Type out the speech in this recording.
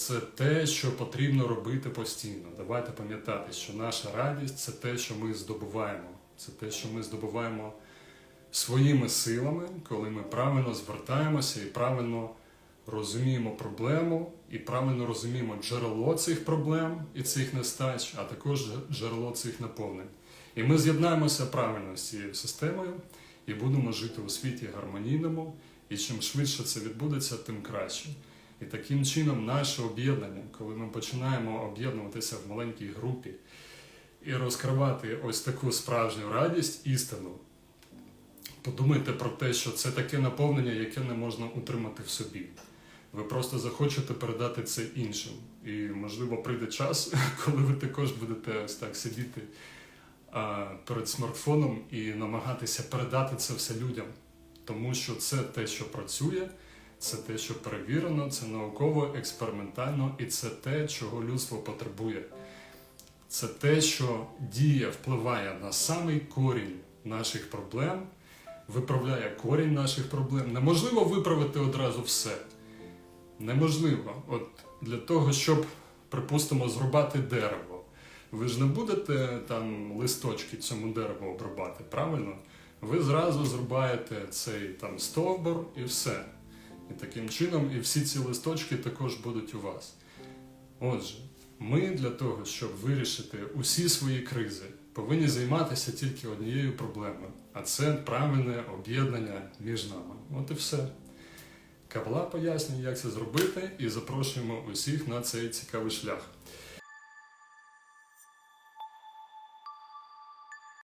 це те, що потрібно робити постійно. Давайте пам'ятати, що наша радість це те, що ми здобуваємо. Це те, що ми здобуваємо своїми силами, коли ми правильно звертаємося і правильно розуміємо проблему, і правильно розуміємо джерело цих проблем і цих нестач, а також джерело цих наповнень. І ми з'єднаємося правильно з цією системою і будемо жити у світі гармонійному. І чим швидше це відбудеться, тим краще. І таким чином наше об'єднання, коли ми починаємо об'єднуватися в маленькій групі і розкривати ось таку справжню радість, істину, подумайте про те, що це таке наповнення, яке не можна утримати в собі. Ви просто захочете передати це іншим. І, можливо, прийде час, коли ви також будете ось так сидіти перед смартфоном і намагатися передати це все людям. Тому що це те, що працює, це те, що перевірено, це науково, експериментально, і це те, чого людство потребує. Це те, що діє, впливає на самий корінь наших проблем, виправляє корінь наших проблем. Неможливо виправити одразу все. Неможливо. От для того, щоб, припустимо, зрубати дерево. Ви ж не будете там листочки цьому дереву обрубати, правильно? Ви зразу зрубаєте цей там стовбур і все. І таким чином, і всі ці листочки також будуть у вас. Отже, ми для того, щоб вирішити усі свої кризи, повинні займатися тільки однією проблемою, а це правильне об'єднання між нами. От і все. Кабала пояснює, як це зробити, і запрошуємо усіх на цей цікавий шлях.